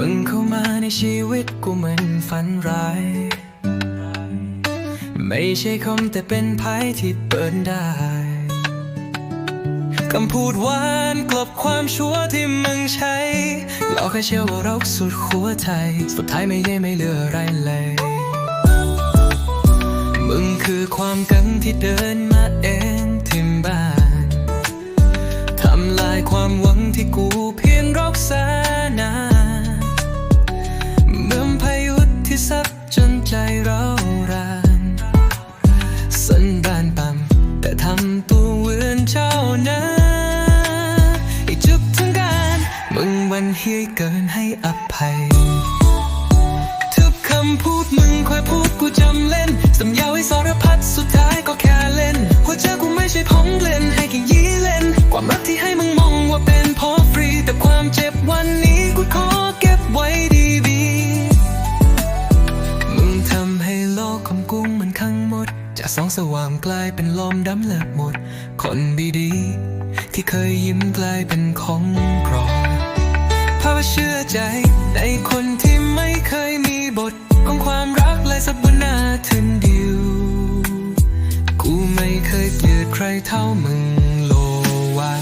มึงเข้ามาในชีวิตกูเหมือนฝันร้าย ไม่ใช่คมแต่เป็นไพ่ที่เปิดได้คำพูดหวานกลบความชั่วที่มึงใช้หลอกให้เชื่อว่ารักสุดหัวใจสุดท้ายไม่ได้ไม่เหลืออะไรเลย มึงคือความกังที่เดินมาเองที่บ้านทำลายความหวังที่กูเพียงรักษา มันเฮี้ยเกินให้อภัย ทุกคำพูดมึงคอยพูดกูจำเล่นสัญญาไว้สารพัดสุดท้ายก็แค่เล่น หัวใจกูไม่ใช่ของเล่นให้แค่ยีเล่น ความรักที่ให้มึงมองว่าเป็นพอฟรี แต่ความเจ็บวันนี้กูขอเก็บไว้ดีๆมึงทำให้โลกของกูมันข้างหมดจากสองสว่างกลายเป็นลมดำเลิกหมด คนดีๆที่เคยยิ้มกลายเป็นของกรอบเพ ราะว่าเชื่อใจในคนที่ไม่เคยมีบท ของความรักเลยสักวันหน้าทึนเดียวกูไม่เคยเกลียดใครเท่ามึงโลวา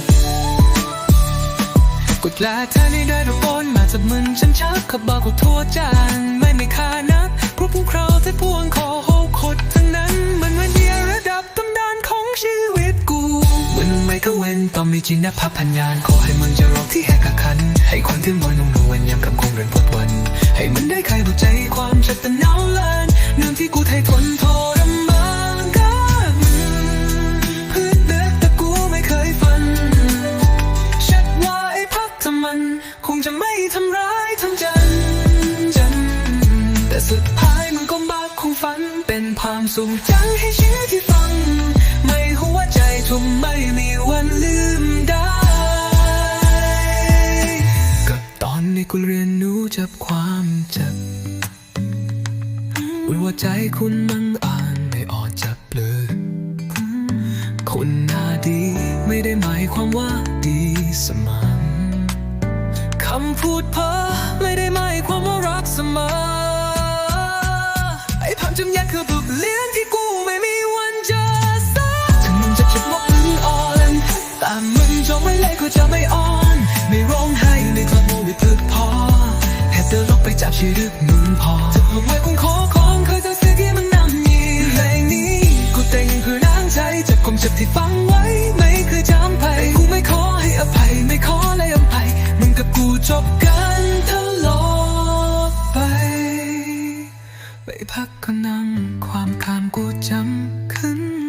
กูแลเธอนี่ได้รับโอนมาจากมึงฉันชักเขาบอกกูโทษจานไม่ม่ค่านักเพราะพวกเราที่พวงคอโหกขดทั้งนั้นมันวันเดียระดับตำนานของชีวิตกูมันไม่ก็เว้นต้องมีจริงนะพับพันยานขอให้มึงจะรองที่แหก เป็นความทรงจให้ชีวิตที่ฟังไม่หัวใจทุ่มไม่มีวันลืมได้ก็ตอนนี้คุณเรียนรู้จับความเจ็บว่าใจคุณมันอ่านไม่ออกจากเลือกคุณหน้าดีไม่ได้หมายความว่าดีเสมอคำพูดเพ้อไม่ได้หมายความว่ารักเสมอไอ้ภาพ จำยัดคือบทเลี้ยนที่กูไม่มีวันจะสักถึงมึงจะเจ็บว่ามึงอ่อนแต่มึงจงไม่เล่ก็จะไม่อ่อน ไม่ร้องไห้ในความโมไม่พึกพอแค่เดินลงไปจับชีวิตมึงพอจะเอาไว้คงขอของเคยจะซื้อที่มันนำยีเพลงนี้กูแต่งเพื่อนางใจจากความเจ็บที่ฟังไว้ พักก็นั่งความคามกูจำขึ้น